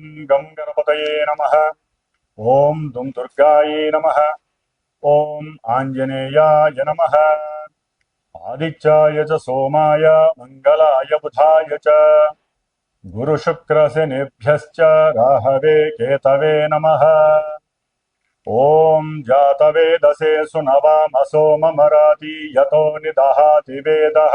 ఓం గం గణపతయే నమ ఓం దుం దుర్గాయే నమ ఓం ఆంజనేయాయ నమ ఆదిత్యాయ చ సోమాయ మంగళాయ బుధాయ చ గురుశుక్రశనిభ్యశ్చ రాహవే కేతవే నమః ఓం జాతవేదసే సునవామసో మమరాతి యతో నిదహాతి వేదః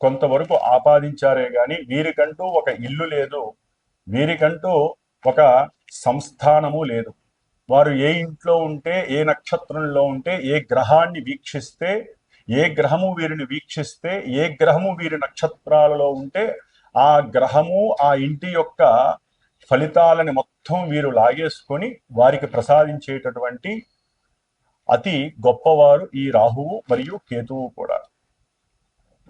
కొంతవరకు ఆపాదించారే గాని వీరికంటూ ఒక ఇల్లు లేదు. వీరికంటూ ఒక సంస్థానము లేదు. వారు ఏ ఇంట్లో ఉంటే ఏ నక్షత్రంలో ఉంటే ఏ గ్రహాన్ని వీక్షిస్తే ఏ గ్రహము వీరిని వీక్షిస్తే ఏ గ్రహము వీరి నక్షత్రాలలో ఉంటే ఆ గ్రహము ఆ ఇంటి యొక్క ఫలితాలని మొత్తం వీరు లాగేసుకొని వారికి ప్రసాదించేటటువంటి అతి గొప్పవారు ఈ రాహువు మరియు కేతువు కూడా.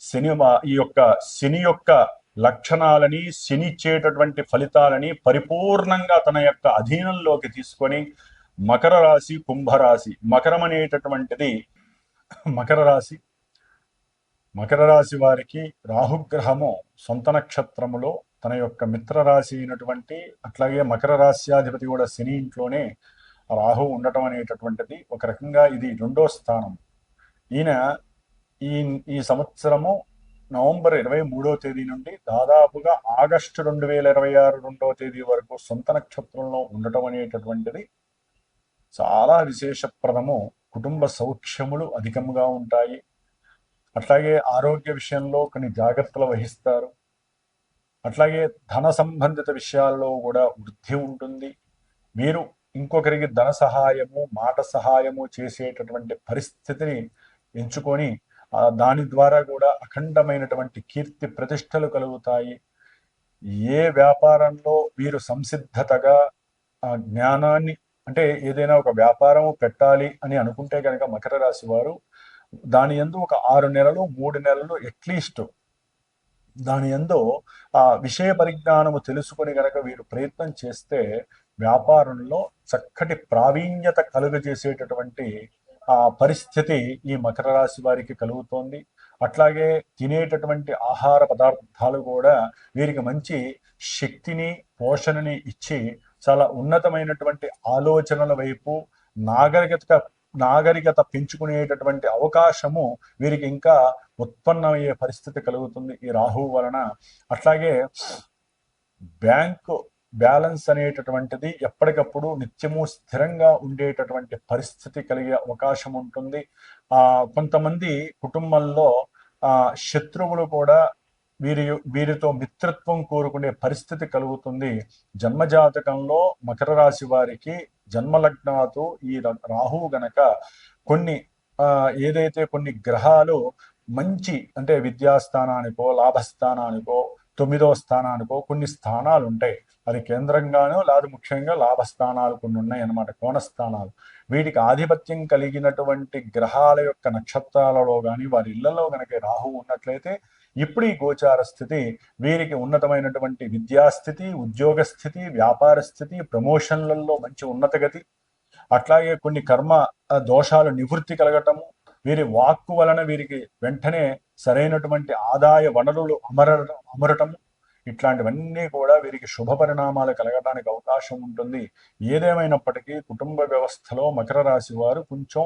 శని ఈ యొక్క శని యొక్క లక్షణాలని శనిచ్చేటటువంటి ఫలితాలని పరిపూర్ణంగా తన యొక్క అధీనంలోకి తీసుకొని మకర రాశి కుంభరాశి మకరం అనేటటువంటిది మకర రాశి మకర రాశి వారికి రాహుగ్రహము సొంత నక్షత్రములో తన యొక్క మిత్ర రాశి అయినటువంటి అట్లాగే మకర రాశ్యాధిపతి కూడా శని ఇంట్లోనే రాహు ఉండటం అనేటటువంటిది ఒక రకంగా ఇది రెండో స్థానం. ఈయన ఈ ఈ సంవత్సరము నవంబర్ ఇరవై మూడో తేదీ నుండి దాదాపుగా ఆగస్టు రెండు వేల ఇరవై ఆరు రెండవ తేదీ వరకు సొంత నక్షత్రంలో ఉండటం అనేటటువంటిది చాలా విశేషప్రదము. కుటుంబ సౌఖ్యములు అధికంగా ఉంటాయి. అట్లాగే ఆరోగ్య విషయంలో కొన్ని జాగ్రత్తలు వహిస్తారు. అట్లాగే ధన సంబంధిత విషయాల్లో కూడా వృద్ధి ఉంటుంది. మీరు ఇంకొకరికి ధన సహాయము మాట సహాయము చేసేటటువంటి పరిస్థితిని ఎంచుకొని దాని ద్వారా కూడా అఖండమైనటువంటి కీర్తి ప్రతిష్టలు కలుగుతాయి. ఏ వ్యాపారంలో మీరు సంసిద్ధతగా ఆ జ్ఞానాన్ని అంటే ఏదైనా ఒక వ్యాపారం పెట్టాలి అని అనుకుంటే కనుక మకర రాశి వారు దాని ఎందు ఒక ఆరు నెలలు మూడు నెలలు అట్లీస్ట్ దాని ఎందు ఆ విషయ పరిజ్ఞానము తెలుసుకొని కనుక వీరు ప్రయత్నం చేస్తే వ్యాపారంలో చక్కటి ప్రావీణ్యత కలుగజేసేటటువంటి ఆ పరిస్థితి ఈ మకర రాశి వారికి కలుగుతోంది. అట్లాగే తినేటటువంటి ఆహార పదార్థాలు కూడా వీరికి మంచి శక్తిని పోషణని ఇచ్చి చాలా ఉన్నతమైనటువంటి ఆలోచనల వైపు నాగరికత నాగరికత పెంచుకునేటటువంటి అవకాశము వీరికి ఇంకా ఉత్పన్నమయ్యే పరిస్థితి కలుగుతుంది ఈ రాహువు వలన. అట్లాగే బ్యాంకు బ్యాలెన్స్ అనేటటువంటిది ఎప్పటికప్పుడు నిత్యము స్థిరంగా ఉండేటటువంటి పరిస్థితి కలిగే అవకాశం ఉంటుంది. ఆ కొంతమంది కుటుంబంలో ఆ శత్రువులు కూడా వీరి వీరితో మిత్రత్వం కోరుకునే పరిస్థితి కలుగుతుంది. జన్మజాతకంలో మకర రాశి వారికి జన్మలగ్నాతో ఈ రాహువు గనక కొన్ని ఆ ఏదైతే కొన్ని గ్రహాలు మంచి అంటే విద్యాస్థానానికో లాభస్థానానికో తొమ్మిదవ స్థానానికో కొన్ని స్థానాలు ఉంటాయి అది కేంద్రంగానో లేదా ముఖ్యంగా లాభస్థానాలు కొన్ని ఉన్నాయి అన్నమాట కోణస్థానాలు. వీటికి ఆధిపత్యం కలిగినటువంటి గ్రహాల యొక్క నక్షత్రాలలో కానీ వారి ఇళ్ళలో కనుక రాహు ఉన్నట్లయితే ఇప్పుడు ఈ గోచార స్థితి వీరికి ఉన్నతమైనటువంటి విద్యాస్థితి ఉద్యోగ స్థితి వ్యాపార స్థితి ప్రమోషన్లలో మంచి ఉన్నతగతి అట్లాగే కొన్ని కర్మ దోషాలు నివృత్తి కలగటము వీరి వాక్కు వలన వీరికి వెంటనే సరైనటువంటి ఆదాయ వనరులు అమర అమరటం ఇట్లాంటివన్నీ కూడా వీరికి శుభ పరిణామాలు కలగడానికి అవకాశం ఉంటుంది. ఏదేమైనప్పటికీ కుటుంబ వ్యవస్థలో మకర రాశి వారు కొంచెం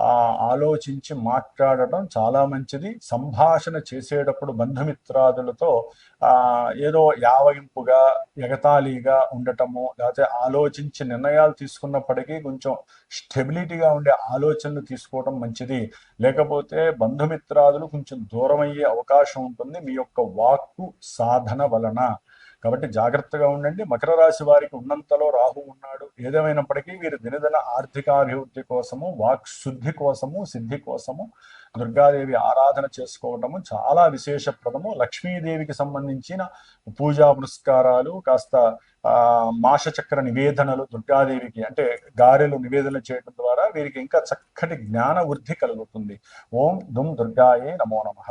ఆలోచించి మాట్లాడటం చాలా మంచిది. సంభాషణ చేసేటప్పుడు బంధుమిత్రాదులతో ఆ ఏదో యావగింపుగా ఎగతాళిగా ఉండటము లేకపోతే ఆలోచించి నిర్ణయాలు తీసుకున్నప్పటికీ కొంచెం స్టెబిలిటీగా ఉండే ఆలోచనలు తీసుకోవడం మంచిది. లేకపోతే బంధుమిత్రాదులు కొంచెం దూరం అయ్యే అవకాశం ఉంటుంది. మీ యొక్క వాక్కు సాధన వలన. కాబట్టి జాగ్రత్తగా ఉండండి. మకర రాశి వారికి ఉన్నంతలో రాహు ఉన్నాడు. ఏదేమైనప్పటికీ వీరు దినదిన ఆర్థికాభివృద్ధి కోసము వాక్ శుద్ధి కోసము సిద్ధి కోసము దుర్గాదేవి ఆరాధన చేసుకోవటము చాలా విశేషప్రదము. లక్ష్మీదేవికి సంబంధించిన పూజా పురస్కారాలు కాస్త మాషచక్ర నివేదనలు దుర్గాదేవికి అంటే గారెలు నివేదన చేయడం ద్వారా వీరికి ఇంకా చక్కటి జ్ఞాన వృద్ధి కలుగుతుంది. ఓం దుమ్ దుర్గాయే నమో నమః.